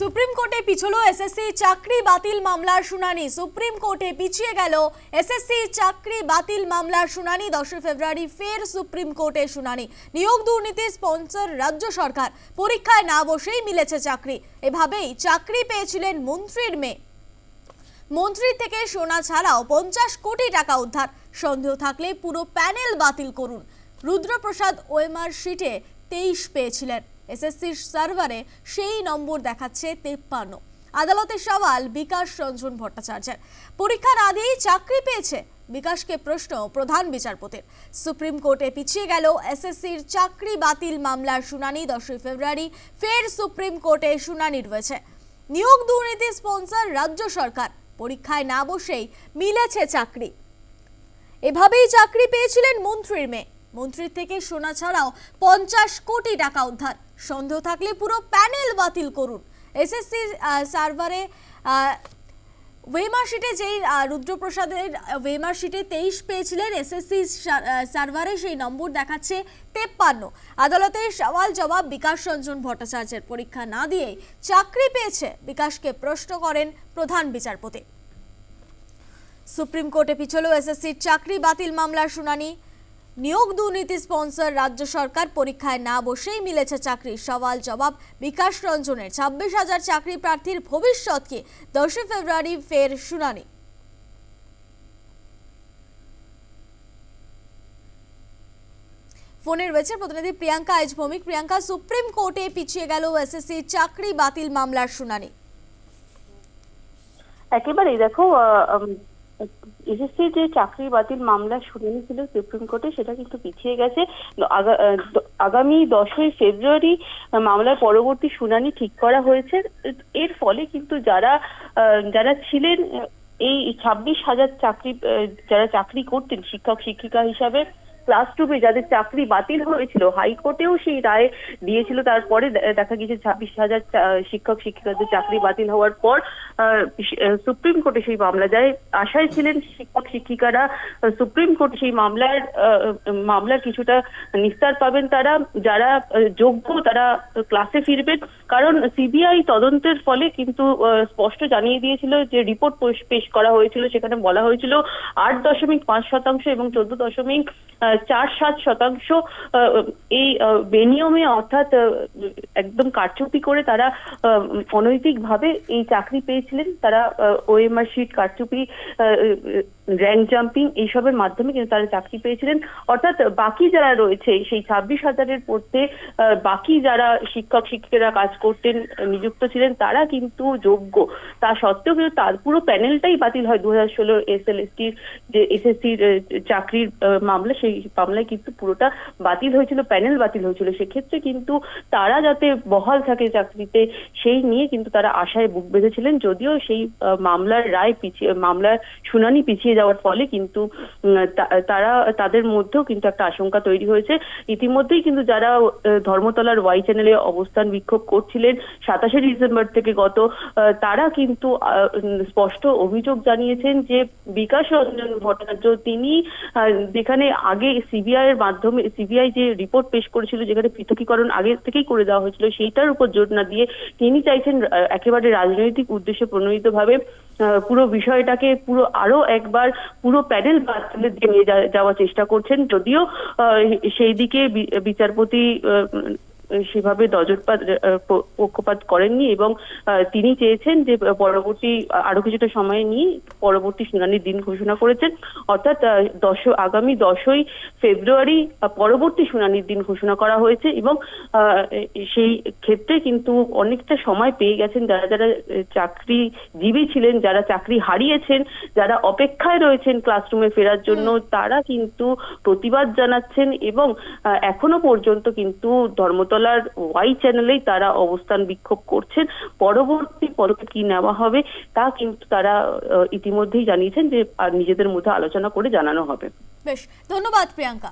Supreme কোর্টে পিছলো SSC চাকরি বাতিল মামলার শুনানি। সুপ্রিম কোর্টে পিছিয়ে গেল এসএসসি চাকরি বাতিল মামলার শুনানি। দশই ফেব্রুয়ারি ফের সুপ্রিম কোর্টে শুনানি। নিয়োগ দুর্নীতি স্পন্সর রাজ্য সরকার। পরীক্ষায় না বসেই মিলেছে চাকরি। এভাবেই চাকরি পেয়েছিলেন মন্ত্রীর মেয়ে। মন্ত্রী থেকে সোনা ছাড়াও পঞ্চাশ কোটি টাকা উদ্ধার। সন্দেহ থাকলে পুরো প্যানেল বাতিল করুন। রুদ্রপ্রসাদ ওএমআর শিটে তেইশ পেয়েছিলেন। এসএসসির সার্ভারে সেই নম্বর দেখাচ্ছে তেপ্পান্ন। আদালতের সওয়াল বিকাশ রঞ্জন ভট্টাচার্যের। পরীক্ষার আগেই চাকরি পেয়েছে বিকাশকে প্রশ্ন প্রধান বিচারপতির। সুপ্রিম কোর্টে পিছিয়ে গেল এসএসসির চাকরি বাতিল মামলার শুনানি দশই ফেব্রুয়ারি। ফের সুপ্রিম কোর্টে শুনানি রয়েছে। নিয়োগ দুর্নীতি স্পন্সর রাজ্য সরকার। পরীক্ষায় না বসেই মিলেছে চাকরি। এভাবেই চাকরি পেয়েছিলেন মন্ত্রীর মেয়ে। মন্ত্রীর থেকে সোনা ছাড়াও পঞ্চাশ কোটি টাকা উদ্ধার। সন্দেহ থাকলে পুরো প্যানেল বাতিল করুন। এসএসসি সার্ভারে ওয়েমার শিটে যেই রুদ্রপ্রসাদের ওয়েমার শিটে তেইশ পেয়েছিলেন এসএসসি সার্ভারে সেই নম্বর দেখাচ্ছে তেপ্পান্ন। আদালতের সওয়াল জবাব বিকাশ রঞ্জন ভট্টাচার্যের। পরীক্ষা না দিয়েই চাকরি পেয়েছে বিকাশকে প্রশ্ন করেন প্রধান বিচারপতি। সুপ্রিম কোর্টে পিছলো এসএসসির চাকরি বাতিল মামলার শুনানি। নিয়োগ দুর্নীতি স্পন্সর রাজ্য সরকার পরীক্ষায় না বসেই মিলেছে চাকরি সওয়াল জবাব। বিকাশ রঞ্জনের ছাব্বিশ হাজার চাকরি প্রার্থীর ভবিষ্যৎকে দশই ফেব্রুয়ারি ফের শুনানি। ফোনে রয়েছে প্রতিনিধি প্রিয়াঙ্কা আইজ ভৌমিক প্রিয়াঙ্কা, সুপ্রিম কোর্টে পিছিয়ে গেল এসএসসি চাকরি বাতিল মামলার শুনানি। একেবারেই দেখো এসএসসি যে চাকরি বাতিল মামলা শুনানি ছিল সুপ্রিম কোর্টে সেটা কিন্তু পিছিয়ে গেছে। আগা- আগামী দশই ফেব্রুয়ারি মামলার পরবর্তী শুনানি ঠিক করা হয়েছে। এর ফলে কিন্তু যারা যারা ছিলেন এই ছাব্বিশ হাজার চাকরি যারা চাকরি করতেন শিক্ষক, শিক্ষিকা হিসাবে ক্লাস টুবে যাদের চাকরি বাতিল হয়েছিল হাইকোর্টেও সেই রায় দিয়েছিল। তারপরে দেখা গেছে ছাব্বিশ হাজার শিক্ষক, শিক্ষিকাদের চাকরি বাতিল হওয়ার পর সুপ্রিম কোর্টে সেই মামলা যায়। আশায় ছিলেন শিক্ষক, শিক্ষিকারা সুপ্রিম কোর্টে সেই মামলার মামলার কিছুটা নিস্তার পাবেন তারা। যারা যোগ্য তারা ক্লাসে ফিরবেন। কারণ সিবিআই তদন্তের ফলে কিন্তু স্পষ্ট জানিয়ে দিয়েছিল যে রিপোর্ট পেশ করা হয়েছিল। সেখানে বলা হয়েছিল আট দশমিক পাঁচ শতাংশ এবং চোদ্দ দশমিক চার সাত শতাংশ এই বেনিয়মে অর্থাৎ একদম কারচুপি করে তারা অনৈতিকভাবে এই চাকরি পেয়েছিলেন। তারা ওএমআর শিট কারচুপি র্যাঙ্ক জাম্পিং এইসবের মাধ্যমে কিন্তু তারা চাকরি পেয়েছিলেন। অর্থাৎ বাকি যারা রয়েছে, সেই ছাব্বিশ হাজারের পড়তে বাকি যারা শিক্ষক, শিক্ষিকারা কাজ করতেন, নিযুক্ত ছিলেন, তারা কিন্তু যোগ্য। তা সত্ত্বেও কিন্তু তার পুরো প্যানেলটাই বাতিল হয় দু হাজার ষোলো এস এল যে এসএসসির চাকরির মামলা, সেই মামলায় কিন্তু পুরোটা বাতিল হয়েছিল, প্যানেল বাতিল হয়েছিল। সেক্ষেত্রে কিন্তু তারা যাতে বহাল থাকে চাকরিতে, সেই নিয়ে কিন্তু তারা আশায় বুক বেঁধেছিলেন। যদিও সেই মামলার রায় পিছিয়ে, মামলার শুনানি পিছিয়ে যাওয়ার ফলে কিন্তু তারা, তাদের মধ্যেও কিন্তু একটা আশঙ্কা তৈরি হয়েছে। ইতিমধ্যেই কিন্তু যারা ধর্মতলার ওয়াই চ্যানেলে অবস্থান বিক্ষোভ করছিলেন সাতাশে ডিসেম্বর থেকে গত তারা কিন্তু স্পষ্ট অভিযোগ জানিয়েছেন যে বিকাশ রঞ্জন ভট্টাচার্য তিনি যেখানে আগে সিবিআই এর মাধ্যমে, সিবিআই যে রিপোর্ট পেশ করেছিল যেখানে পৃথকীকরণ আগে থেকেই করে দেওয়া হয়েছিল, সেইটার উপর জোর না দিয়ে তিনি চাইছেন একেবারে রাজনৈতিক উদ্দেশ্যে প্রণোদিতভাবে পুরো বিষয়টাকে পুরো আরও একবার পুরো প্যানেল বাতিলের নিয়ে যাওয়ার চেষ্টা করছেন। যদিও সেই দিকে বিচারপতি সেভাবে নজরপাত পক্ষপাত করেননি এবং তিনি চেয়েছেন যে পরবর্তী আরও কিছুটা সময় নিয়ে পরবর্তী শুনানির দিন ঘোষণা করেছেন। অর্থাৎ দশ আগামী দশই ফেব্রুয়ারি পরবর্তী শুনানির দিন ঘোষণা করা হয়েছে এবং সেই ক্ষেত্রে কিন্তু অনেকটা সময় পেয়ে গেছেন যারা যারা আহ, চাকরিজীবী ছিলেন যারা চাকরি হারিয়েছেন যারা অপেক্ষায় রয়েছেন ক্লাসরুমে ফেরার জন্য তারা কিন্তু প্রতিবাদ জানাচ্ছেন এবং এখনও পর্যন্ত কিন্তু ধর্মতলার ওয়াই চ্যানেলেই তারা অবস্থান বিক্ষোভ করছেন। পরবর্তী পদক্ষেপ কি নেওয়া হবে তা কিন্তু তারা ইতিমধ্যেই জানিয়েছেন যে নিজেদের মধ্যে আলোচনা করে জানানো হবে। বেশ, ধন্যবাদ প্রিয়াঙ্কা।